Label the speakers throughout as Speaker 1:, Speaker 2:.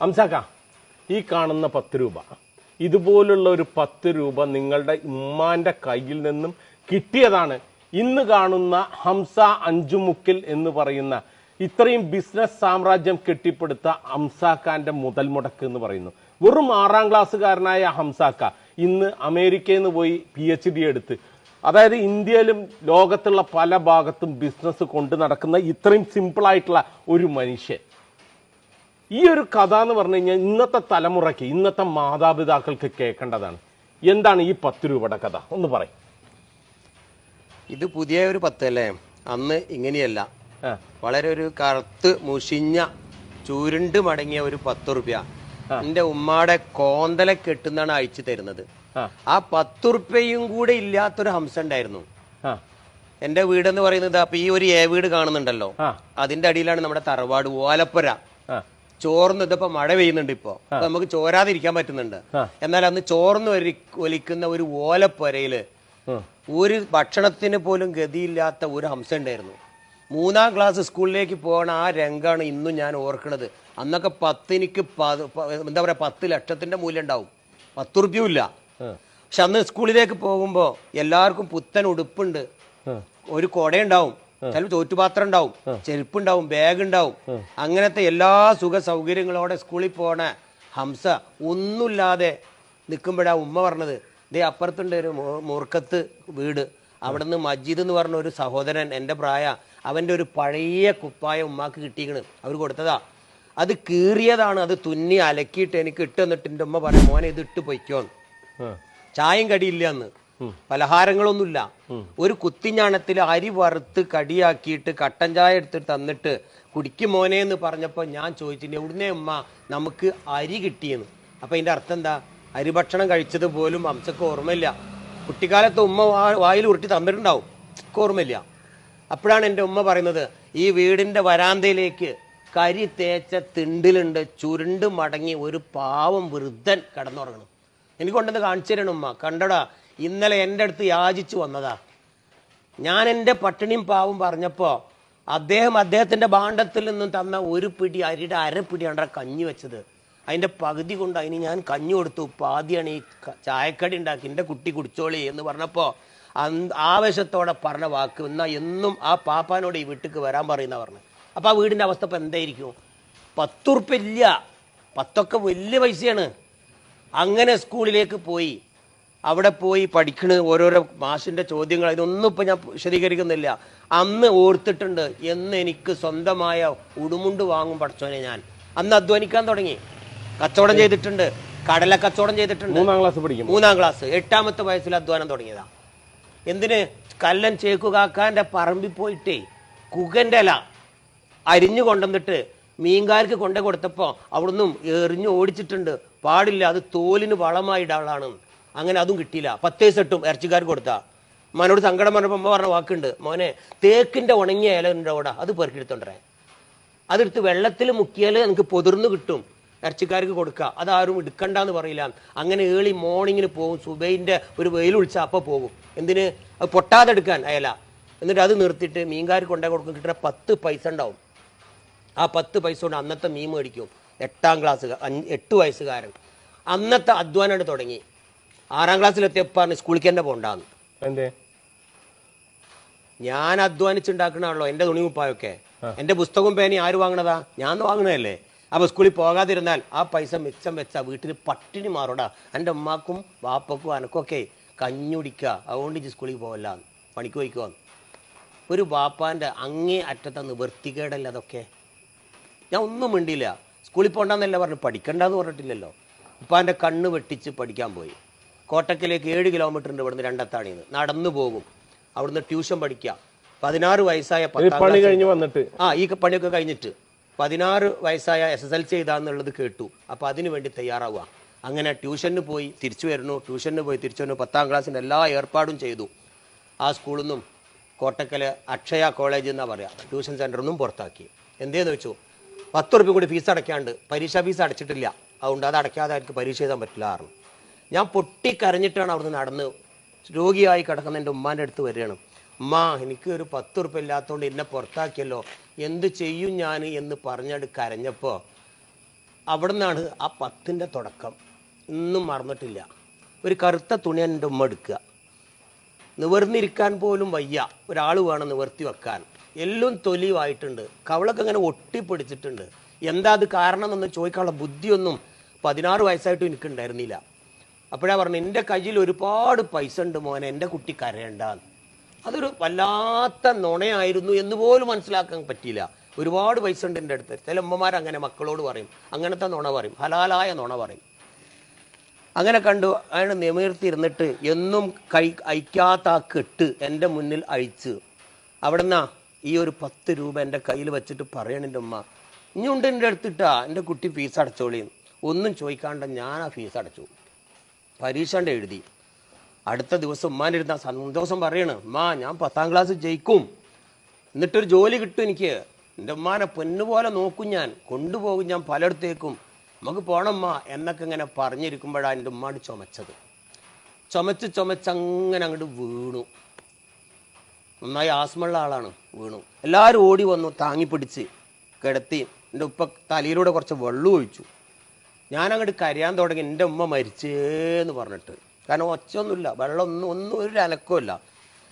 Speaker 1: അംസാക്ക ഈ കാണുന്ന പത്ത് രൂപ. ഇതുപോലുള്ള ഒരു പത്ത് രൂപ നിങ്ങളുടെ ഉമ്മാന്റെ കയ്യിൽ നിന്നും കിട്ടിയതാണ്. ഇന്ന് കാണുന്ന ഹംസ അഞ്ചുമുക്കിൽ എന്ന് പറയുന്ന ഇത്രയും ബിസിനസ് സാമ്രാജ്യം കെട്ടിപ്പടുത്ത ഹംസാക്കാന്റെ മുതൽ മുടക്ക് എന്ന് പറയുന്നു. വെറും ആറാം ക്ലാസ്സുകാരനായ ഹംസാക്ക ഇന്ന് അമേരിക്കയിൽ നിന്ന് പോയി പി എച്ച് ഡി എടുത്ത് അതായത് ഇന്ത്യയിലും ലോകത്തുള്ള പല ഭാഗത്തും ബിസിനസ് കൊണ്ട് നടക്കുന്ന ഇത്രയും സിമ്പിളായിട്ടുള്ള ഒരു മനുഷ്യൻ. ഈ ഒരു കഥ എന്ന് പറഞ്ഞു കഴിഞ്ഞാൽ ഇന്നത്തെ തലമുറയ്ക്ക് ഇന്നത്തെ മാതാപിതാക്കൾക്ക് കേൾക്കേണ്ടതാണ്. എന്താണ് ഈ പത്ത് രൂപയുടെ കഥ? ഒന്ന് പറയും.
Speaker 2: ഇത് പുതിയ ഒരു പത്ത് അല്ലേ അന്ന് ഇങ്ങനെയല്ല. വളരെ ഒരു കറുത്ത് മുഷിഞ്ഞ ചുരുണ്ട് മടങ്ങിയ ഒരു പത്ത് റുപ്യ. എന്റെ ഉമ്മാടെ കോന്തല കെട്ടുന്നാണ് അയച്ചു തരുന്നത്.
Speaker 1: ആ,
Speaker 2: പത്ത് റുപ്യയും കൂടെ ഇല്ലാത്തൊരു ഹംസ ഉണ്ടായിരുന്നു. എന്റെ വീടെന്ന് പറയുന്നത് അപ്പൊ ഈ ഒരു എ വീട് കാണുന്നുണ്ടല്ലോ? അതിന്റെ അടിയിലാണ് നമ്മുടെ തറവാട് ഓലപ്പുര. ചോർന്ന് ഇതിപ്പോ മഴ പെയ്യുന്നുണ്ട് ഇപ്പോ. അപ്പൊ നമുക്ക് ചോരാതിരിക്കാൻ പറ്റുന്നുണ്ട്. എന്നാൽ അന്ന് ചോർന്ന് ഒരി- ഒലിക്കുന്ന ഒരു
Speaker 1: ഓലപ്പൊരയിൽ
Speaker 2: ഒരു ഭക്ഷണത്തിന് പോലും ഗതിയില്ലാത്ത ഒരു ഹംസ ഉണ്ടായിരുന്നു. മൂന്നാം ക്ലാസ് സ്കൂളിലേക്ക് പോകണ ആ രംഗമാണ് ഇന്നും ഞാൻ ഓർക്കുന്നത്. അന്നൊക്കെ പത്തിനിക്ക് എന്താ പറയാ പത്ത് ലക്ഷത്തിന്റെ മൂല്യം ഉണ്ടാവും. പത്ത് റുപ്യവും ഇല്ല. പക്ഷെ അന്ന് സ്കൂളിലേക്ക് പോകുമ്പോൾ എല്ലാവർക്കും പുത്തൻ ഉടുപ്പുണ്ട്. ഒരു കുടയുണ്ടാവും. ചിലപ്പോൾ തോറ്റുപാത്രം ഉണ്ടാവും. ചെരുപ്പുണ്ടാവും ബാഗ് ഉണ്ടാവും അങ്ങനത്തെ എല്ലാ സുഖ സൗകര്യങ്ങളോടെ സ്കൂളിൽ പോണ ഹംസ ഒന്നുമില്ലാതെ നിൽക്കുമ്പോഴാ ഉമ്മ പറഞ്ഞത് ദേ അപ്പുറത്തുണ്ട് ഒരു മൂർക്കത്ത് വീട്. അവിടുന്ന് മജീദ് എന്ന് പറഞ്ഞ ഒരു സഹോദരൻ എന്റെ പ്രായ അവന്റെ ഒരു പഴയ കുപ്പായ ഉമ്മാക്ക് കിട്ടിയിക്കണ്. അവർ കൊടുത്തതാ. അത് കീറിയതാണ് അത് തുന്നി അലക്കിയിട്ട് എനിക്ക് ഇട്ട് തന്നിട്ട് എന്റെ ഉമ്മ പറയാം മോനെ ഇത് ഇട്ട് പൊയ്ക്കോന്ന്. ചായം കടിയില്ല അന്ന്. പലഹാരങ്ങളൊന്നുമില്ല. ഒരു കുത്തിഞ്ഞാണത്തിൽ അരി വറുത്ത് കടിയാക്കിയിട്ട് കട്ടൻ ചായ എടുത്തിട്ട് തന്നിട്ട് കുടിക്കും മോനെ എന്ന് പറഞ്ഞപ്പോൾ ഞാൻ ചോദിച്ചിട്ട് എവിടുന്നേ ഉമ്മ നമുക്ക് അരി കിട്ടിയെന്ന്? അപ്പം അതിന്റെ അർത്ഥം എന്താ? അരി ഭക്ഷണം കഴിച്ചത് പോലും അംശക്ക് ഓർമ്മയില്ല. കുട്ടിക്കാലത്ത് ഉമ്മ വായിൽ ഉരുട്ടി തന്നിട്ടുണ്ടാവും. ഓർമ്മയില്ല. അപ്പോഴാണ് എന്റെ ഉമ്മ പറയുന്നത് ഈ വീടിന്റെ വരാന്തയിലേക്ക് കരി തേച്ച തിണ്ടിലുണ്ട് ചുരുണ്ട് മടങ്ങി ഒരു പാവം വൃദ്ധൻ കിടന്നുറങ്ങണം. എനിക്ക് കൊണ്ടുവന്ന് കാണിച്ചു തരണം ഉമ്മ. കണ്ടടാ ഇന്നലെ എന്റെ അടുത്ത് യാചിച്ചു വന്നതാ. ഞാൻ എന്റെ പട്ടിണിയും പാവും പറഞ്ഞപ്പോൾ അദ്ദേഹം അദ്ദേഹത്തിന്റെ ഭാണ്ഡത്തിൽ നിന്നും തന്ന ഒരു പിടി അരിയുടെ അരപ്പിടിയാണ് കഞ്ഞി വെച്ചത്. അതിന്റെ പകുതി കൊണ്ട് അതിന് ഞാൻ കഞ്ഞി കൊടുത്തു. പാതിയാണ് ഈ ചായക്കടി ഉണ്ടാക്കി. എന്റെ കുട്ടി കുടിച്ചോളി എന്ന് പറഞ്ഞപ്പോൾ ആവേശത്തോടെ പറഞ്ഞ വാക്ക് എന്നാൽ എന്നും ആ പാപ്പാനോട് ഈ വീട്ടിൽ വരാൻ പറയുന്ന പറഞ്ഞു. അപ്പോൾ ആ വീടിന്റെ അവസ്ഥ ഇപ്പം എന്തായിരിക്കും? പത്തുറുപ്പില്ല പത്തൊക്കെ വലിയ പൈസയാണ്. അങ്ങനെ സ്കൂളിലേക്ക് പോയി. അവിടെ പോയി പഠിക്കണ ഓരോരോ മാഷിന്റെ ചോദ്യങ്ങൾ ഇതൊന്നും ഇപ്പൊ ഞാൻ വിശദീകരിക്കുന്നില്ല. അന്ന് ഓർത്തിട്ടുണ്ട് എന്ന് എനിക്ക് സ്വന്തമായ ഉടുമുണ്ട് വാങ്ങും പഠിച്ചോനെ ഞാൻ. അന്ന് അധ്വാനിക്കാൻ തുടങ്ങി. കച്ചവടം ചെയ്തിട്ടുണ്ട് കടല കച്ചവടം ചെയ്തിട്ടുണ്ട്.
Speaker 1: മൂന്നാം ക്ലാസ് പഠിക്കും
Speaker 2: മൂന്നാം ക്ലാസ് എട്ടാമത്തെ വയസ്സിൽ അധ്വാനം തുടങ്ങിയതാ. എന്തിന്? കല്ലൻ ചേക്കുകാക്കാന്റെ പറമ്പിൽ പോയിട്ടേ കുകന്റെ ഇല അരിഞ്ഞു കൊണ്ടുവന്നിട്ട് മീൻകാർക്ക് കൊണ്ടു കൊടുത്തപ്പോൾ അവിടുന്ന് എറിഞ്ഞു ഓടിച്ചിട്ടുണ്ട്. പാടില്ല അത് തോലിന് വളമായിടാളാണ്. അങ്ങനെ അതും കിട്ടിയില്ല. പത്തേ സെട്ടും ഇറച്ചിക്കാർക്ക് കൊടുത്താ. മോനോട് സങ്കടം പറഞ്ഞപ്പോൾ അമ്മ പറഞ്ഞ വാക്കുണ്ട് മോനെ തേക്കിന്റെ ഉണങ്ങിയ ഇല ഉണ്ട് അവിടെ അത് പെറുക്കിയെടുത്തോണ്ടേ അതെടുത്ത് വെള്ളത്തിൽ മുക്കിയാൽ നിങ്ങൾക്ക് പൊതിർന്ന് കിട്ടും. ഇറച്ചിക്കാർക്ക് കൊടുക്കുക അതാരും എടുക്കണ്ടെന്ന് പറയില്ല. അങ്ങനെ ഏളി മോർണിംഗിന് പോകും സുബൈന്റെ ഒരു വെയിൽ ഒളിച്ചാൽ അപ്പോൾ പോകും. എന്തിന്? അത് പൊട്ടാതെ എടുക്കാൻ അയല എന്നിട്ട് അത് നിർത്തിയിട്ട് മീൻകാർക്ക് കൊണ്ടേ കൊടുക്കും. കിട്ടുന്ന പത്ത് പൈസ ഉണ്ടാവും. ആ പത്ത് പൈസ കൊണ്ട് അന്നത്തെ മീൻ മേടിക്കും. എട്ടാം ക്ലാസ് എട്ട് വയസ്സുകാരൻ. അന്നത്തെ അധ്വാനമായിട്ട് തുടങ്ങി. ആറാം ക്ലാസ്സിലെത്തിയപ്പോൾ സ്കൂളിലേക്ക് തന്നെ പോണ്ടാന്ന്.
Speaker 1: എന്തേ?
Speaker 2: ഞാൻ അധ്വാനിച്ചുണ്ടാക്കണാണല്ലോ എന്റെ തുണിമുപ്പായൊക്കെ എന്റെ പുസ്തകവും പേനയും ആര് വാങ്ങണതാ? ഞാൻ വാങ്ങണതല്ലേ? അപ്പൊ സ്കൂളിൽ പോകാതിരുന്നാൽ ആ പൈസ മിച്ചം വെച്ചാ വീട്ടിൽ പട്ടിണി മാറൂടാ. എന്റെ ഉമ്മാക്കും വാപ്പക്കും അനക്കൊക്കെ കഞ്ഞുടിക്കുക. അതുകൊണ്ട് ഇജ്ജ് സ്കൂളിൽ പോവല്ല പണിക്ക് പോയിക്കോ ഒരു വാപ്പാന്റെ അങ്ങേ അറ്റത്തന്ന് വൃത്തികേടല്ല അതൊക്കെ? ഞാൻ ഒന്നും മിണ്ടിയില്ല. സ്കൂളിൽ പോകണ്ടെന്നല്ല പറഞ്ഞു പഠിക്കണ്ടെന്ന് പറഞ്ഞിട്ടില്ലല്ലോ. ഉപ്പാന്റെ കണ്ണ് വെട്ടിച്ച് പഠിക്കാൻ പോയി. കോട്ടക്കലേക്ക് ഏഴ് കിലോമീറ്റർ ഉണ്ട് ഇവിടുന്ന് രണ്ടത്താണിന്ന്. നടന്നു പോകും. അവിടുന്ന് ട്യൂഷൻ പഠിക്കുക പതിനാറ് വയസ്സായ
Speaker 1: പണി കഴിഞ്ഞ് വന്നിട്ട്?
Speaker 2: ആ ഈ പണിയൊക്കെ കഴിഞ്ഞിട്ട്. പതിനാറ് വയസ്സായ എസ് എസ് എൽ സി ചെയ്താന്നുള്ളത് കേട്ടു. അപ്പോൾ അതിനു വേണ്ടി തയ്യാറാവുക. അങ്ങനെ ട്യൂഷന് പോയി തിരിച്ചു വരുന്നു. ട്യൂഷന് പോയി തിരിച്ചു വരുന്നു. പത്താം ക്ലാസ്സിന്റെ എല്ലാ ഏർപ്പാടും ചെയ്തു. ആ സ്കൂളിൽ നിന്നും കോട്ടക്കൽ അക്ഷയ കോളേജ് എന്നാ പറയാ. ട്യൂഷൻ സെന്ററിൽ നിന്നും പുറത്താക്കി. എന്തേന്ന് വെച്ചു? പത്ത് റുപ്യ കൂടി ഫീസ് അടയ്ക്കാണ്ട് പരീക്ഷാ ഫീസ് അടച്ചിട്ടില്ല. അതുകൊണ്ട് അത് അടയ്ക്കാതെ അവർക്ക് പരീക്ഷ എഴുതാൻ പറ്റില്ല പറഞ്ഞു. ഞാൻ പൊട്ടിക്കരഞ്ഞിട്ടാണ് അവിടുന്ന് നടന്ന് രോഗിയായി കിടക്കുന്ന എന്റെ ഉമ്മാന്റെ അടുത്ത് വരികയാണ്. ഉമ്മ എനിക്ക് ഒരു പത്ത് ഉറുപ്പ് ഇല്ലാത്തതുകൊണ്ട് എന്നെ പുറത്താക്കിയല്ലോ. എന്ത് ചെയ്യും ഞാൻ? എന്ന് പറഞ്ഞിട്ട് കരഞ്ഞപ്പോൾ അവിടെ നിന്നാണ് ആ പത്തിന്റെ തുടക്കം. ഇന്നും മറന്നിട്ടില്ല. ഒരു കറുത്ത തുണി എന്റെ ഉമ്മ എടുക്കുക. നിവർന്നിരിക്കാൻ പോലും വയ്യ. ഒരാൾ വേണം നിവർത്തി വെക്കാൻ. എല്ലാം തൊലിവായിട്ടുണ്ട് കവളൊക്കെ ഇങ്ങനെ ഒട്ടിപ്പിടിച്ചിട്ടുണ്ട്. എന്താ അത് കാരണം എന്നൊന്നും ചോദിക്കാനുള്ള ബുദ്ധിയൊന്നും പതിനാറ് വയസ്സായിട്ടും എനിക്കുണ്ടായിരുന്നില്ല. അപ്പോഴാ പറഞ്ഞു എന്റെ കയ്യിൽ ഒരുപാട് പൈസ ഉണ്ട് മോനെ എന്റെ കുട്ടി കരയണ്ട അതൊരു വല്ലാത്ത നുണയായിരുന്നു എന്ന് പോലും മനസ്സിലാക്കാൻ പറ്റിയില്ല. ഒരുപാട് പൈസ ഉണ്ട് എന്റെ അടുത്ത്. ചില അമ്മമാർ അങ്ങനെ മക്കളോട് പറയും. അങ്ങനത്തെ നുണ പറയും. ഹലാലായ നുണ പറയും. അങ്ങനെ കണ്ടു അയാൾ നിമിർത്തിരുന്നിട്ട് എന്നും കൈ അയക്കാത്ത ആ കെട്ട് എന്റെ മുന്നിൽ അഴിച്ച് അവിടുന്ന് ഈ ഒരു പത്ത് രൂപ എന്റെ കയ്യിൽ വെച്ചിട്ട് പറയണ എന്റെ ഉമ്മ. ഇനിയുണ്ട് എന്റെ അടുത്തിട്ടാ എന്റെ കുട്ടി ഫീസ് അടച്ചോളിയും ഒന്നും ചോദിക്കാണ്ട് ഞാൻ ആ ഫീസ് അടച്ചു. പരീക്ഷ എഴുതി. അടുത്ത ദിവസം ഉമ്മാനിരുന്ന സന്തോഷം പറയണ് ഉമ്മാ ഞാൻ പത്താം ക്ലാസ് ജയിക്കും. എന്നിട്ടൊരു ജോലി കിട്ടും എനിക്ക്. എന്റെ ഉമ്മാനെ പൊന്നുപോലെ നോക്കും ഞാൻ കൊണ്ടുപോകും ഞാൻ പലയിടത്തേക്കും. നമുക്ക് പോണമ്മ എന്നൊക്കെ ഇങ്ങനെ പറഞ്ഞിരിക്കുമ്പോഴാണ് എന്റെ ഉമ്മാട് ചുമച്ചത്. ചുമച്ച് ചുമച്ച് അങ്ങനെ അങ്ങോട്ട് വീണു. നന്നായി ആസ്മുള്ള ആളാണ് വീണു. എല്ലാവരും ഓടി വന്നു താങ്ങിപ്പിടിച്ച് കിടത്തി. എന്റെ ഉപ്പ തലയിലൂടെ കുറച്ച് വെള്ളം ഒഴിച്ചു. ഞാൻ അങ്ങോട്ട് കരയാൻ തുടങ്ങി എന്റെ ഉമ്മ മരിച്ചേന്ന് പറഞ്ഞിട്ട്. കാരണം ഒച്ചയൊന്നുമില്ല. വെള്ളം ഒന്നും ഒന്നും ഒരു അനക്കമില്ല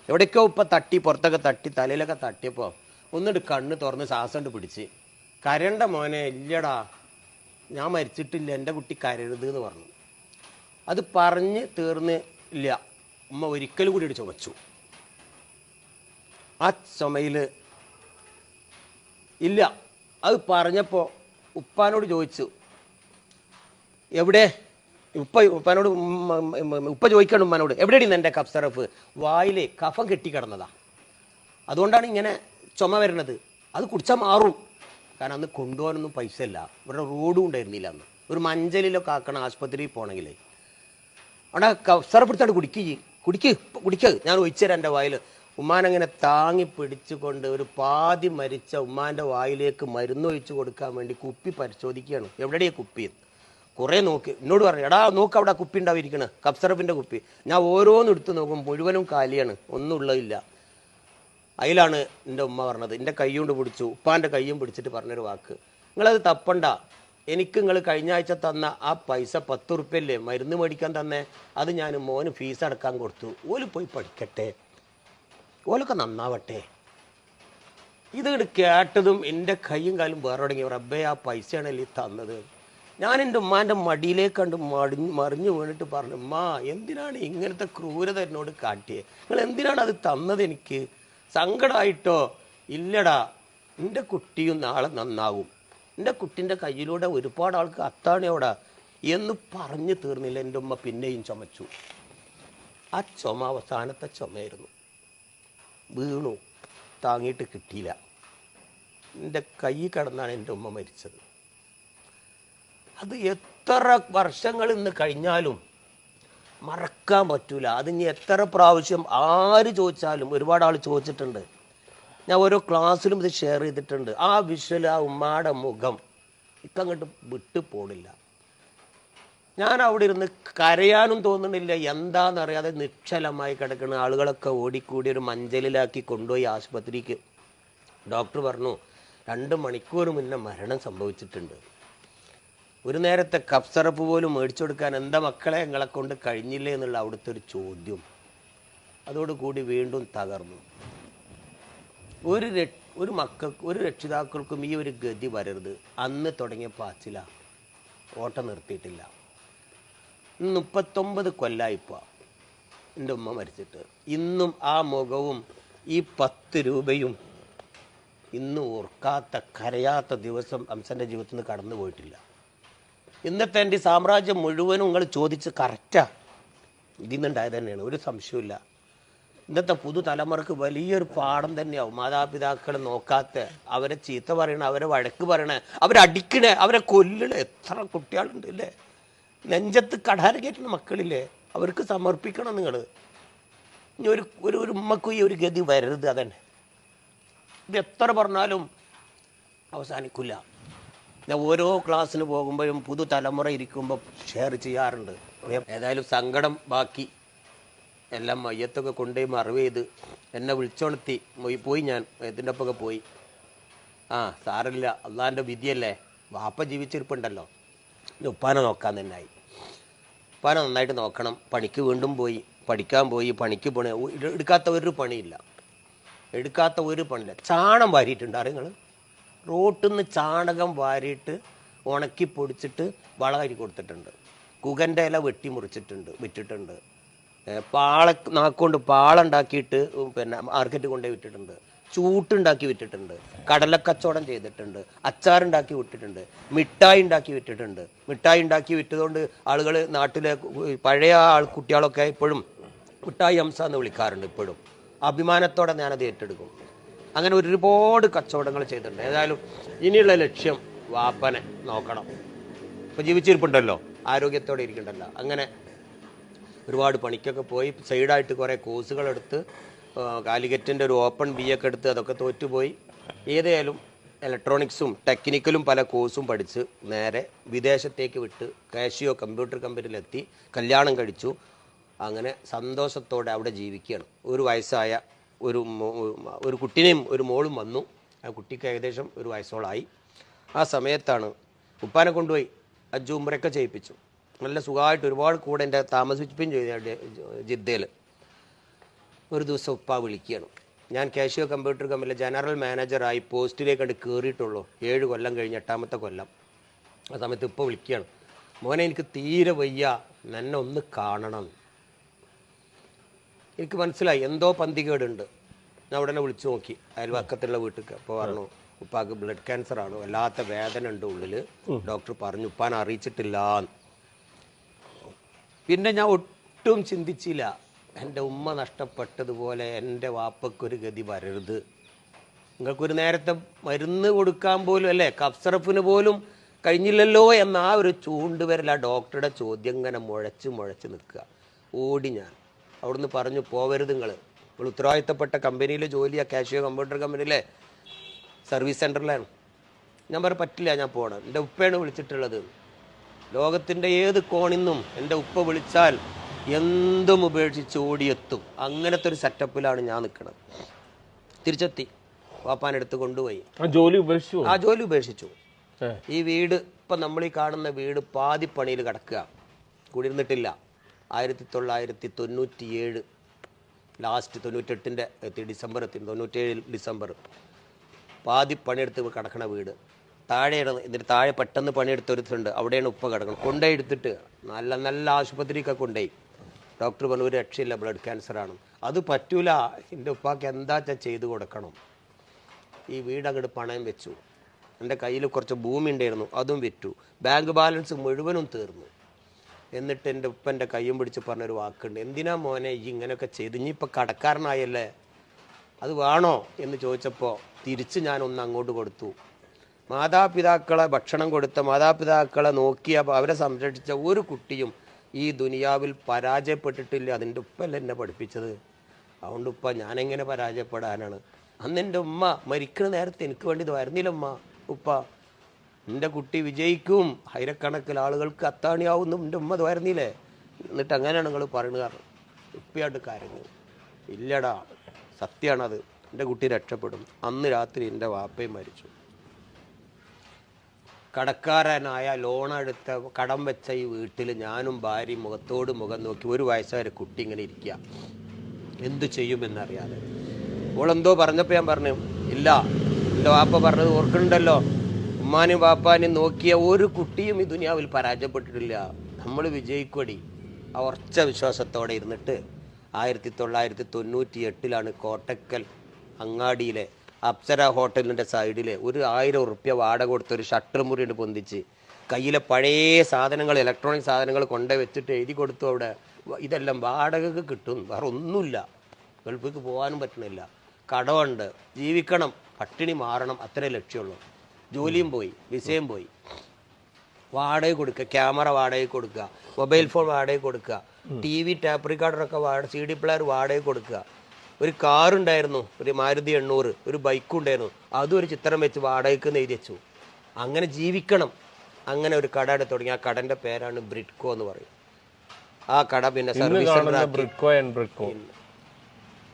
Speaker 2: എവിടേക്കോ ഇപ്പം തട്ടി പുറത്തൊക്കെ തട്ടി തലയിലൊക്കെ തട്ടിയപ്പോൾ ഒന്നിട്ട് കണ്ണ് തുറന്ന് ശ്വാസം പിടിച്ച്. കരണ്ട മോനെ ഇല്ലടാ. ഞാൻ മരിച്ചിട്ടില്ല. എന്റെ കുട്ടി കരരുത് എന്ന് പറഞ്ഞു. അത് പറഞ്ഞ് തീർന്ന് ഇല്ല. ഉമ്മ ഒരിക്കലും കൂടി ചുമച്ചു. ആ ചുമയിൽ ഇല്ല. അത് പറഞ്ഞപ്പോൾ ഉപ്പാനോട് ചോദിച്ചു. എവിടെ? ഉപ്പ ഉപ്പാനോട് ഉപ്പ ചോദിക്കണം ഉമ്മാനോട്. എവിടെയാണ് എന്റെ സിറപ്പ് വായിൽ കഫം കെട്ടിക്കിടന്നതാ. അതുകൊണ്ടാണ് ഇങ്ങനെ ചുമ വരുന്നത്. അത് കുടിച്ചാൽ മാറും. കാരണം അന്ന് കൊണ്ടുപോകാനൊന്നും പൈസ ഇല്ല ഇവിടെ റോഡും ഉണ്ടായിരുന്നില്ല അന്ന്. ഒരു മഞ്ചലിലൊക്കെ ആക്കണം ആശുപത്രിയിൽ പോകണമെങ്കിൽ. അവിടെ കഫ് സിറപ്പ് എടുത്താണ് കുടിക്കുക കുടിക്ക് കുടിക്ക്. ഞാൻ ഒഴിച്ചു തരാം എന്റെ വായിൽ. ഉമ്മാനങ്ങനെ താങ്ങി പിടിച്ചുകൊണ്ട് ഒരു പാതി മരിച്ച ഉമ്മാന്റെ വായിലേക്ക് മരുന്ന് ഒഴിച്ചു കൊടുക്കാൻ വേണ്ടി കുപ്പി പരിശോധിക്കുകയാണ്. എവിടെയാണ് കുപ്പി? കുറേ നോക്കി. എന്നോട് പറഞ്ഞു എടാ നോക്ക് അവിടെ കുപ്പി ഉണ്ടാവിരിക്കണ. കപ്സറപ്പിന്റെ കുപ്പി. ഞാൻ ഓരോന്നും എടുത്ത് നോക്കും മുഴുവനും കാലിയാണ്. ഒന്നും ഉള്ളതില്ല. അതിലാണ് എന്റെ ഉമ്മ പറഞ്ഞത്. എന്റെ കൈ കൊണ്ട് പിടിച്ചു. ഉപ്പാന്റെ കൈയും പിടിച്ചിട്ട് പറഞ്ഞൊരു വാക്ക്. നിങ്ങളത് തപ്പണ്ട. എനിക്ക് നിങ്ങൾ കഴിഞ്ഞ ആഴ്ച തന്ന ആ പൈസ പത്ത് ഉറുപ്പ്യല്ലേ മരുന്ന് മേടിക്കാൻ തന്നെ. അത് ഞാൻ മോന് ഫീസ് അടക്കാൻ കൊടുത്തു. ഓൽ പോയി പഠിക്കട്ടെ. ഓലൊക്കെ നന്നാവട്ടെ. ഇത് കേട്ടതും എന്റെ കൈയും കാലും വേറെ തുടങ്ങി റബ്ബേ ആ പൈസയാണല്ലേ തന്നത്? ഞാൻ എന്റെ ഉമ്മാന്റെ മടിയിലേക്ക് കണ്ട് മടി മറിഞ്ഞു വീണിട്ട് പറഞ്ഞു ഉമ്മാ എന്തിനാണ് ഇങ്ങനത്തെ ക്രൂരത എന്നോട് കാട്ടിയത് നിങ്ങൾ എന്തിനാണ് അത് തന്നത് എനിക്ക്? സങ്കടമായിട്ടോ ഇല്ലടാ എന്റെ കുട്ടിയും നാളെ നന്നാവും. എന്റെ കുട്ടിന്റെ കയ്യിലൂടെ ഒരുപാട് ആൾക്ക് അത്താണിയോടാ എന്ന് പറഞ്ഞു തീർന്നില്ല എന്റെ ഉമ്മ പിന്നെയും ചുമച്ചു. ആ ചുമ അവസാനത്തെ ചുമയായിരുന്നു. വീണു. താങ്ങിയിട്ട് കിട്ടിയില്ല. എന്റെ കൈ കടന്നാണ് എന്റെ ഉമ്മ മരിച്ചത്. അത് എത്ര വർഷങ്ങൾ ഇന്ന് കഴിഞ്ഞാലും മറക്കാൻ പറ്റൂല. അത് ഇനി എത്ര പ്രാവശ്യം ആര് ചോദിച്ചാലും ഒരുപാട് ആൾ ചോദിച്ചിട്ടുണ്ട്. ഞാൻ ഓരോ ക്ലാസ്സിലും ഇത് ഷെയർ ചെയ്തിട്ടുണ്ട്. ആ വിഷ്വൽ ആ ഉമ്മാടെ മുഖം ഇക്കങ്ങോട്ട് വിട്ടു പോണില്ല. ഞാൻ അവിടെ ഇരുന്ന് കരയാനും തോന്നുന്നില്ല. എന്താണെന്നറിയാതെ നിശ്ചലമായി കിടക്കുന്ന ആളുകളൊക്കെ ഓടിക്കൂടി ഒരു മഞ്ചലിലാക്കി കൊണ്ടുപോയി ആശുപത്രിക്ക്. ഡോക്ടർ പറഞ്ഞു രണ്ട് മണിക്കൂർ മുന്നേ മരണം സംഭവിച്ചിട്ടുണ്ട്. ഒരു നേരത്തെ കഫ് സിറപ്പ് പോലും മേടിച്ചു കൊടുക്കാൻ എന്താ മക്കളെ നിങ്ങളെ കൊണ്ട് കഴിഞ്ഞില്ലേ എന്നുള്ള അവിടുത്തെ ഒരു ചോദ്യം. അതോടുകൂടി വീണ്ടും തകർന്നു. ഒരു ഒരു മക്കൾക്ക് ഒരു രക്ഷിതാക്കൾക്കും ഈ ഒരു ഗതി വരരുത്. അന്ന് തുടങ്ങിയ പാച്ചില ഓട്ടം നിർത്തിയിട്ടില്ല. മുപ്പത്തൊമ്പത് കൊല്ലായിപ്പ എന്റെ ഉമ്മ മരിച്ചിട്ട്. ഇന്നും ആ മുഖവും ഈ പത്ത് രൂപയും ഇന്നും ഓർക്കാത്ത കരയാത്ത ദിവസം അംസന്റെ ജീവിതത്തിൽ നിന്ന് കടന്നു പോയിട്ടില്ല ഇന്നത്തെ എന്റെ സാമ്രാജ്യം മുഴുവനും നിങ്ങൾ ചോദിച്ച് കറക്റ്റാണ് ഇതിൽ നിന്നുണ്ടായത് തന്നെയാണ്. ഒരു സംശയമില്ല ഇന്നത്തെ പുതുതലമുറക്ക് വലിയൊരു പാഠം തന്നെയാവും. മാതാപിതാക്കൾ നോക്കാത്ത അവരെ ചീത്ത പറയണ അവരെ വഴക്ക് പറയണ അവരെ അവരെ കൊല്ലണ എത്ര കുട്ടികളുണ്ട് ഇല്ലേ നെഞ്ചത്ത് കടാര കയറ്റുന്ന മക്കളില്ലേ? അവർക്ക് സമർപ്പിക്കണം നിങ്ങൾ ഇനി ഒരു ഒരു ഒരു ഉമ്മക്കും ഈ ഒരു ഗതി വരരുത് അതന്നെ. ഇത് എത്ര പറഞ്ഞാലും അവസാനിക്കില്ല ഞാൻ ഓരോ ക്ലാസ്സിന് പോകുമ്പോഴും പുതുതലമുറ ഇരിക്കുമ്പോൾ ഷെയർ ചെയ്യാറുണ്ട്. ഏതായാലും സങ്കടം ബാക്കി. എല്ലാം മയ്യത്തൊക്കെ കൊണ്ടുപോയി മറവ് ചെയ്ത് എന്നെ വിളിച്ചുണർത്തി പോയി ഞാൻ മയ്യത്തിന്റെ ഒപ്പൊക്കെ പോയി. ആ സാറില്ല അള്ളാന്റെ വിധിയല്ലേ. വാപ്പ ജീവിച്ചിരിപ്പുണ്ടല്ലോ. ഉപ്പാനെ നോക്കാൻ തന്നെ ആയി ഉപ്പാനെ നന്നായിട്ട് നോക്കണം. പണിക്ക് വീണ്ടും പോയി. പഠിക്കാൻ പോയി. പണിക്ക് പോണേ. എടുക്കാത്ത ഒരു പണിയില്ല. എടുക്കാത്ത ഒരു പണിയില്ല. ചാണം വാരിയിട്ടുണ്ട്. അറിയങ്ങൾ റോട്ടിൽ നിന്ന് ചാണകം വാരിയിട്ട് ഉണക്കി പൊടിച്ചിട്ട് വളകരി കൊടുത്തിട്ടുണ്ട്. കുകന്റെ ഇല വെട്ടി മുറിച്ചിട്ടുണ്ട് വിറ്റിട്ടുണ്ട്. പാള നാക്കൊണ്ട് പാളുണ്ടാക്കിയിട്ട് പിന്നെ മാർക്കറ്റ് കൊണ്ടുപോയി വിറ്റിട്ടുണ്ട്. ചൂട്ടുണ്ടാക്കി വിറ്റിട്ടുണ്ട്. കടലക്കച്ചവടം ചെയ്തിട്ടുണ്ട്. അച്ചാറുണ്ടാക്കി വിട്ടിട്ടുണ്ട് മിഠായി ഉണ്ടാക്കി വിറ്റിട്ടുണ്ട്. മിഠായി ഉണ്ടാക്കി വിറ്റതുകൊണ്ട് ആളുകൾ നാട്ടിലെ പഴയ ആൾ കുട്ടികളൊക്കെ ഇപ്പോഴും മിഠായി ഹംസ എന്ന് വിളിക്കാറുണ്ട് ഇപ്പോഴും. അഭിമാനത്തോടെ ഞാനത് ഏറ്റെടുക്കും. അങ്ങനെ ഒരുപാട് കച്ചവടങ്ങൾ ചെയ്തിട്ടുണ്ട്. ഏതായാലും ഇനിയുള്ള ലക്ഷ്യം വാപ്പനെ നോക്കണം. ഇപ്പം ജീവിച്ചിരിപ്പുണ്ടല്ലോ. ആരോഗ്യത്തോടെ ഇരിക്കണ്ടല്ലോ. അങ്ങനെ ഒരുപാട് പണിക്കൊക്കെ പോയി. സൈഡായിട്ട് കുറേ കോഴ്സുകളെടുത്ത് എടുത്ത് കാലിക്കറ്റിന്റെ ഒരു ഓപ്പൺ ബി ഒക്കെ എടുത്ത് അതൊക്കെ തോറ്റുപോയി. ഏതായാലും ഇലക്ട്രോണിക്സും ടെക്നിക്കലും പല കോഴ്സും പഠിച്ച് നേരെ വിദേശത്തേക്ക് വിട്ട് കാഷിയോ കമ്പ്യൂട്ടർ കമ്പനിയിലെത്തി കല്യാണം കഴിച്ചു. അങ്ങനെ സന്തോഷത്തോടെ അവിടെ ജീവിക്കുകയാണ്. ഒരു വയസ്സായ ഒരു ഒരു കുട്ടിനെയും ഒരു മോളും വന്നു. ആ കുട്ടിക്ക് ഏകദേശം ഒരു വയസ്സോളായി. ആ സമയത്താണ് ഉപ്പാനെ കൊണ്ടുപോയി അജ്ജു ഉമ്രയൊക്കെ ചെയ്യിപ്പിച്ചു. നല്ല സുഖമായിട്ട് ഒരുപാട് കൂടെ എന്റെ താമസിപ്പിച്ചും ചെയ്ത ജിദ്ദയിൽ. ഒരു ദിവസം ഉപ്പ വിളിക്കുകയാണ്. ഞാൻ കാഷ്യോ കമ്പ്യൂട്ടർ കമ്പനിയിലെ ജനറൽ മാനേജറായി പോസ്റ്റിലേക്ക് കണ്ട് കയറിയിട്ടുള്ളൂ. ഏഴ് കൊല്ലം കഴിഞ്ഞ് എട്ടാമത്തെ കൊല്ലം. ആ സമയത്ത് ഇപ്പോൾ വിളിക്കുകയാണ് മോനെ എനിക്ക് തീരെ വയ്യ. എന്നെ ഒന്ന് കാണണം. എനിക്ക് മനസ്സിലായി. എന്തോ പന്തികേടുണ്ട്. ഞാൻ ഉടനെ വിളിച്ചു നോക്കി. അയൽവക്കത്തുള്ള വീട്ടിൽ അപ്പോൾ പറഞ്ഞു ഉപ്പാക്ക് ബ്ലഡ് ക്യാൻസർ ആണ്. വല്ലാത്ത വേദന ഉണ്ട് ഉള്ളിൽ ഡോക്ടർ പറഞ്ഞു ഉപ്പാൻ അറിയിച്ചിട്ടില്ല. പിന്നെ ഞാൻ ഒട്ടും ചിന്തിച്ചില്ല. എന്റെ ഉമ്മ നഷ്ടപ്പെട്ടതുപോലെ എന്റെ വാപ്പക്കൊരു ഗതി വരരുത്. നിങ്ങൾക്കൊരു നേരത്തെ മരുന്ന് കൊടുക്കാൻ പോലും അല്ലേ കഫ്സറഫിന് പോലും കഴിഞ്ഞില്ലല്ലോ എന്ന ആ ഒരു ചൂണ്ടുവരൽ ആ ഡോക്ടറുടെ ചോദ്യം ഇങ്ങനെ മുഴച്ച് മുഴച്ച് നിൽക്കുക. ഓടി ഞാൻ. അവിടുന്ന് പറഞ്ഞു പോവരുത് നിങ്ങൾ നിങ്ങൾ ഉത്തരവാദിത്തപ്പെട്ട കമ്പനിയിൽ ജോലിയാണ് കാഷ്യോ കമ്പ്യൂട്ടർ കമ്പനിയിലെ സർവീസ് സെന്ററിലാണ് ഞാൻ പറഞ്ഞു പറ്റില്ല ഞാൻ പോകണം. എന്റെ ഉപ്പയാണ് വിളിച്ചിട്ടുള്ളത്. ലോകത്തിന്റെ ഏത് കോണിന്നും എന്റെ ഉപ്പ വിളിച്ചാൽ എന്തും ഉപേക്ഷിച്ച് ഓടിയെത്തും. അങ്ങനത്തെ ഒരു സെറ്റപ്പിലാണ് ഞാൻ നിൽക്കുന്നത് തിരിച്ചെത്തി. വാപ്പാനെടുത്ത് കൊണ്ടുപോയി.
Speaker 1: ജോലി ഉപേക്ഷിച്ചു
Speaker 2: ആ ജോലി ഉപേക്ഷിച്ചു. ഈ വീട് ഇപ്പം നമ്മൾ ഈ കാണുന്ന വീട് പാതി പണിയിൽ കിടക്കുക. കുടിയിരുന്നിട്ടില്ല. ആയിരത്തി തൊള്ളായിരത്തി തൊണ്ണൂറ്റി ഏഴ് ലാസ്റ്റ് തൊണ്ണൂറ്റെട്ടിന്റെ എത്തി ഡിസംബർ എത്തി തൊണ്ണൂറ്റേഴ് ഡിസംബർ. പാതി പണിയെടുത്ത് കിടക്കണ വീട്. താഴെയാണ് ഇതിന് താഴെ പെട്ടെന്ന് പണിയെടുത്തൊരുത്തുണ്ട് അവിടെയാണ് ഉപ്പ കിടക്കണം കൊണ്ടുപോയി എടുത്തിട്ട് നല്ല നല്ല ആശുപത്രിയൊക്കെ കൊണ്ടുപോയി ഡോക്ടർ പറഞ്ഞു ഒരു രക്ഷയില്ല ബ്ലഡ് ക്യാൻസറാണ് അത് പറ്റൂല. എന്റെ ഉപ്പാക്ക് എന്താ വെച്ചാൽ ചെയ്തു കൊടുക്കണം. ഈ വീട് അങ്ങോട്ട് പണയം വെച്ചു. എന്റെ കയ്യിൽ കുറച്ച് ഭൂമി ഉണ്ടായിരുന്നു. അതും വിറ്റു. ബാങ്ക് ബാലൻസ് മുഴുവനും തീർന്നു. എന്നിട്ട് എന്റെ ഉപ്പന്റെ കയ്യും പിടിച്ച് പറഞ്ഞൊരു വാക്കുണ്ട്. എന്തിനാ മോനെ ഈ ഇങ്ങനെയൊക്കെ ചെയ്ത്? ഇനി ഇപ്പം കടക്കാരനായല്ലേ? അത് വേണോ? എന്ന് ചോദിച്ചപ്പോൾ തിരിച്ച് ഞാൻ ഒന്ന് അങ്ങോട്ട് കൊടുത്തു. മാതാപിതാക്കളെ ഭക്ഷണം കൊടുത്ത മാതാപിതാക്കളെ നോക്കിയ അവരെ സംരക്ഷിച്ച ഒരു കുട്ടിയും ഈ ദുനിയാവിൽ പരാജയപ്പെട്ടിട്ടില്ല. അതിന്റെ ഉപ്പല്ല എന്നെ പഠിപ്പിച്ചത്? അതുകൊണ്ട് ഉപ്പ ഞാനെങ്ങനെ പരാജയപ്പെടാനാണ്? അന്ന് എന്റെ ഉമ്മ മരിക്കുന്ന നേരത്തെ എനിക്ക് വേണ്ടി ഇത് വരുന്നില്ല ഉമ്മ. ഉപ്പ എന്റെ കുട്ടി വിജയിക്കും. ആയിരക്കണക്കിൽ ആളുകൾക്ക് അത്താണിയാവുന്നു. എന്റെ ഉമ്മ വരുന്നില്ലേ? എന്നിട്ട് അങ്ങനെയാണ് നിങ്ങൾ പറയുന്നത് കാരണം. കാര്യങ്ങൾ. ഇല്ലടാ സത്യമാണത് എന്റെ കുട്ടി രക്ഷപ്പെടും. അന്ന് രാത്രി എന്റെ വാപ്പയും മരിച്ചു. കടക്കാരനായ ലോണെടുത്ത കടം വെച്ച ഈ വീട്ടിൽ ഞാനും ഭാര്യയും മുഖത്തോട് മുഖം നോക്കി ഒരു വയസ്സുകാരെ കുട്ടി ഇങ്ങനെ ഇരിക്കുക എന്തു ചെയ്യുമെന്നറിയാതെ. ഓളെന്തോ പറഞ്ഞപ്പോൾ ഞാൻ പറഞ്ഞു ഇല്ല. എന്റെ വാപ്പ പറഞ്ഞത് ഓർക്കുന്നുണ്ടല്ലോ. ഉമ്മാനും പാപ്പാനും നോക്കിയ ഒരു കുട്ടിയും ഈ ദുനിയാവിൽ പരാജയപ്പെട്ടിട്ടില്ല. നമ്മൾ വിജയിക്കൊടി. ആ ഉറച്ച വിശ്വാസത്തോടെ ഇരുന്നിട്ട് ആയിരത്തി തൊള്ളായിരത്തി തൊണ്ണൂറ്റി എട്ടിലാണ് കോട്ടക്കൽ അങ്ങാടിയിലെ അപ്സര ഹോട്ടലിന്റെ സൈഡിൽ ഒരു ആയിരം ഉറുപ്യ വാടക കൊടുത്ത് ഒരു ഷട്ടർ മുറിയുണ്ട് പൊന്തിച്ച്. കയ്യിലെ പഴയ സാധനങ്ങൾ ഇലക്ട്രോണിക് സാധനങ്ങൾ കൊണ്ടേ വെച്ചിട്ട് എഴുതി കൊടുത്തു അവിടെ. ഇതെല്ലാം വാടകക്ക് കിട്ടും. വേറെ ഒന്നുമില്ല. ഗൾഫിക്ക് പോകാനും പറ്റണില്ല. കടമുണ്ട്. ജീവിക്കണം. പട്ടിണി മാറണം. അത്രേ ലക്ഷ്യമുള്ളൂ ജോലിയും പോയി വിസയും പോയി. വാടക കൊടുക്കുക ക്യാമറ വാടക കൊടുക്കുക മൊബൈൽ ഫോൺ വാടക കൊടുക്കുക ടി വി ടാപ്പ് റിക്കാർഡറൊക്കെ വാടക സി ഡി പ്ലെയർ വാടക കൊടുക്കുക. ഒരു കാറുണ്ടായിരുന്നു ഒരു മാരുതി എണ്ണൂറ് ഒരു ബൈക്കും ഉണ്ടായിരുന്നു. അതും ഒരു ചിത്രം വെച്ച് വാടകയ്ക്ക് എഴുതി വെച്ചു. അങ്ങനെ ജീവിക്കണം. അങ്ങനെ ഒരു കട എടുത്ത് തുടങ്ങി. ആ കടന്റെ പേരാണ് ബ്രിഡ്കോ എന്ന് പറയും. ആ കട പിന്നെ സർവീസ്
Speaker 1: ബ്രിക്കോ ആൻഡ്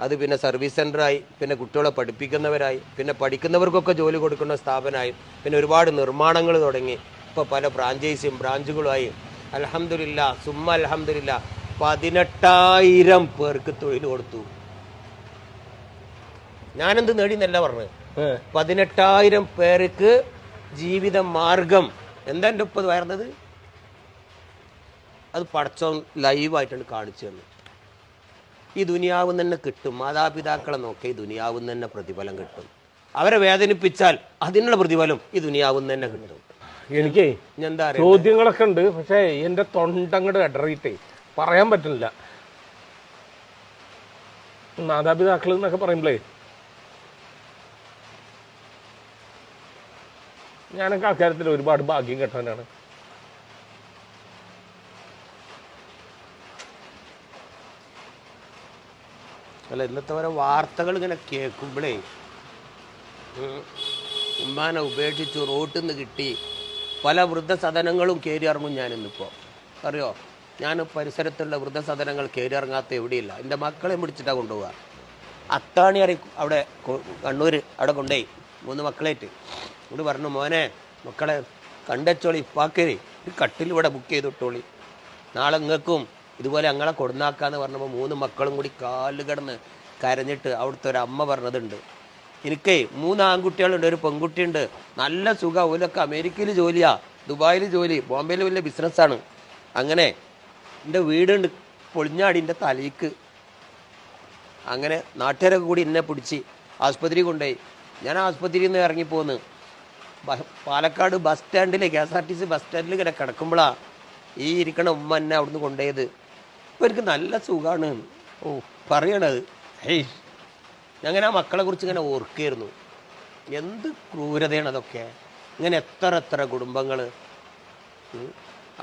Speaker 2: അത് പിന്നെ സർവീസ് സെന്ററായി പിന്നെ കുട്ടികളെ പഠിപ്പിക്കുന്നവരായി പിന്നെ പഠിക്കുന്നവർക്കൊക്കെ ജോലി കൊടുക്കുന്ന സ്ഥാപനമായി പിന്നെ ഒരുപാട് നിർമ്മാണങ്ങൾ തുടങ്ങി. ഇപ്പോൾ പല ഫ്രാഞ്ചൈസിയും ബ്രാഞ്ചുകളുമായി അലഹമില്ല സുമ്മ അലഹമില്ല പതിനെട്ടായിരം പേർക്ക് തൊഴിൽ കൊടുത്തു. ഞാനെന്ത് നേടിയെന്നല്ല പറഞ്ഞത്
Speaker 1: ഏ.
Speaker 2: പതിനെട്ടായിരം പേർക്ക് ജീവിത മാർഗം. എന്താ എന്റെ ഉപ്പത് വരുന്നത് അത് പടച്ചോൻ ലൈവായിട്ടാണ് കാണിച്ചു തന്നു ഈ ദുനിയാവ് തന്നെ കിട്ടും. മാതാപിതാക്കളെ നോക്കി ഈ ദുനിയാവ് തന്നെ പ്രതിഫലം കിട്ടും. അവരെ വേദനിപ്പിച്ചാൽ അതിനുള്ള പ്രതിഫലം ഈ ദുനിയാവ് തന്നെ കിട്ടും.
Speaker 1: എനിക്ക്
Speaker 2: എന്താ
Speaker 1: ചോദ്യങ്ങളൊക്കെ ഉണ്ട്. പക്ഷേ എന്റെ തൊണ്ടങ്ങട് ഇടറിയിട്ടേ പറയാൻ പറ്റില്ല. മാതാപിതാക്കൾ എന്നൊക്കെ പറയുമ്പളേ ഞാനൊക്കെ അക്കാര്യത്തിൽ ഒരുപാട് ഭാഗ്യം കെട്ടവനാണ്.
Speaker 2: അല്ല ഇന്നത്തെ ഓരോ വാർത്തകൾ ഇങ്ങനെ കേൾക്കുമ്പോഴേ ഉമ്മാനെ ഉപേക്ഷിച്ച് റോട്ടിൽ നിന്ന് കിട്ടി പല വൃദ്ധസദനങ്ങളും കയറി ഇറങ്ങും ഞാനിന്നിപ്പോൾ അറിയോ? ഞാൻ പരിസരത്തുള്ള വൃദ്ധസദനങ്ങൾ കയറി ഇറങ്ങാത്ത എവിടെയില്ല. എന്റെ മക്കളെ പിടിച്ചിട്ടാണ് കൊണ്ടുപോവുക അത്താണി അറി അവിടെ കണ്ണൂർ അവിടെ കൊണ്ടുപോയി മൂന്ന് മക്കളേറ്റ് ഇവിടെ പറഞ്ഞു മോനെ മക്കളെ കണ്ടച്ചോളി ഇപ്പാക്കരി ഒരു കട്ടിൽ ഇവിടെ ബുക്ക് ചെയ്തിട്ടോളി. നാളെ നിങ്ങൾക്കും ഇതുപോലെ ഞങ്ങളെ കൊടുന്നാക്കാന്ന് പറഞ്ഞപ്പോൾ മൂന്ന് മക്കളും കൂടി കാൽ കിടന്ന് കരഞ്ഞിട്ട് അവിടുത്തെ ഒരു അമ്മ പറഞ്ഞതുണ്ട്. എനിക്കേ മൂന്ന് ആൺകുട്ടികളുണ്ട് ഒരു പെൺകുട്ടിയുണ്ട്. നല്ല സുഖം ഓലൊക്കെ അമേരിക്കയിൽ ജോലിയാ ദുബായിൽ ജോലി ബോംബെയിൽ വലിയ ബിസിനസ്സാണ്. അങ്ങനെ എന്റെ വീടുണ്ട് പൊളിഞ്ഞാടി എന്റെ തലയ്ക്ക്. അങ്ങനെ നാട്ടുകാരൊക്കെ കൂടി എന്നെ പിടിച്ച് ആസ്പത്രി കൊണ്ടുപോയി. ഞാൻ ആസ്പത്രിയിൽ നിന്ന് ഇറങ്ങിപ്പോന്ന് പാലക്കാട് ബസ് സ്റ്റാൻഡിൽ K S R T C bus സ്റ്റാൻഡിൽ ഇങ്ങനെ കിടക്കുമ്പോഴാണ് ഈ ഇരിക്കണ ഉമ്മ എന്നെ അവിടുന്ന് കൊണ്ടുപോയത്. എനിക്ക് നല്ല സുഖമാണ് ഓ പറയണത്. ഹേയ് അങ്ങനെ ആ മക്കളെ കുറിച്ച് ഇങ്ങനെ ഓർക്കുകയായിരുന്നു എന്ത് ക്രൂരതയാണ് അതൊക്കെ. ഇങ്ങനെ എത്ര എത്ര കുടുംബങ്ങൾ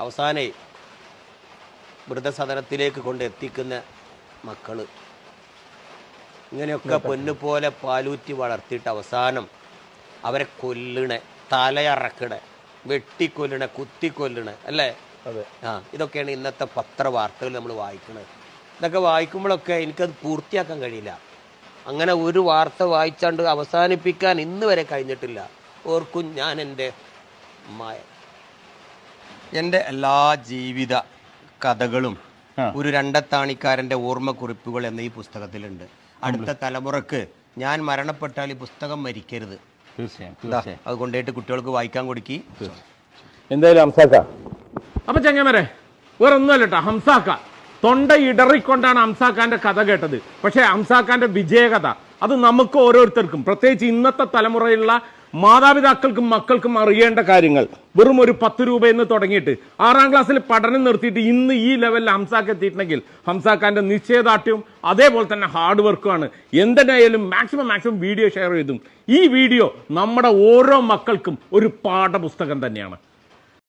Speaker 2: അവസാനേ വൃദ്ധസദനത്തിലേക്ക് കൊണ്ട് എത്തിക്കുന്ന മക്കൾ. ഇങ്ങനെയൊക്കെ പൊന്നുപോലെ പാലൂറ്റി വളർത്തിയിട്ട് അവസാനം അവരെ കൊല്ലണേ തലയറക്കണേ വെട്ടിക്കൊല്ലണേ കുത്തിക്കൊല്ലണേ അല്ലേ? ആ ഇതൊക്കെയാണ് ഇന്നത്തെ പത്രവാർത്തകൾ നമ്മൾ വായിക്കുന്നത്. ഇതൊക്കെ വായിക്കുമ്പോഴൊക്കെ എനിക്കത് പൂർത്തിയാക്കാൻ കഴിയില്ല. അങ്ങനെ ഒരു വാർത്ത വായിച്ചാണ്ട് അവസാനിപ്പിക്കാൻ ഇന്ന് വരെ കഴിഞ്ഞിട്ടില്ല. ഓർക്കും ഞാൻ എന്റെ മായ എന്റെ എല്ലാ ജീവിത കഥകളും ഒരു രണ്ടത്താണിക്കാരന്റെ ഓർമ്മക്കുറിപ്പുകൾ എന്ന ഈ പുസ്തകത്തിലുണ്ട്. അടുത്ത തലമുറയ്ക്ക് ഞാൻ മരണപ്പെട്ടാൽ ഈ പുസ്തകം മരിക്കരുത്.
Speaker 3: തീർച്ചയായും
Speaker 2: അത് കൊണ്ടുപോയിട്ട് കുട്ടികൾക്ക് വായിക്കാൻ കൊടുക്കി.
Speaker 1: എന്തായാലും അപ്പൊ ചങ്ങമരെ വേറെ ഒന്നുമല്ല കേട്ടോ ഹംസാക്ക. തൊണ്ട ഇടറിക്കൊണ്ടാണ് ഹംസാക്കാന്റെ കഥ കേട്ടത്. പക്ഷേ ഹംസാക്കാന്റെ വിജയകഥ അത് നമുക്ക് ഓരോരുത്തർക്കും പ്രത്യേകിച്ച് ഇന്നത്തെ തലമുറയിലുള്ള മാതാപിതാക്കൾക്കും മക്കൾക്കും അറിയേണ്ട കാര്യങ്ങൾ. വെറും ഒരു പത്ത് രൂപയെന്ന് തുടങ്ങിയിട്ട് ആറാം ക്ലാസ്സിൽ പഠനം നിർത്തിയിട്ട് ഇന്ന് ഈ ലെവലിൽ ഹംസാക്ക് എത്തിയിട്ടുണ്ടെങ്കിൽ ഹംസാക്കാന്റെ നിശ്ചയദാർഢ്യവും അതേപോലെ തന്നെ ഹാർഡ് വർക്കുമാണ് എന്തിനായാലും മാക്സിമം മാക്സിമം വീഡിയോ ഷെയർ ചെയ്തും. ഈ വീഡിയോ നമ്മുടെ ഓരോ മക്കൾക്കും ഒരു പാഠപുസ്തകം തന്നെയാണ്.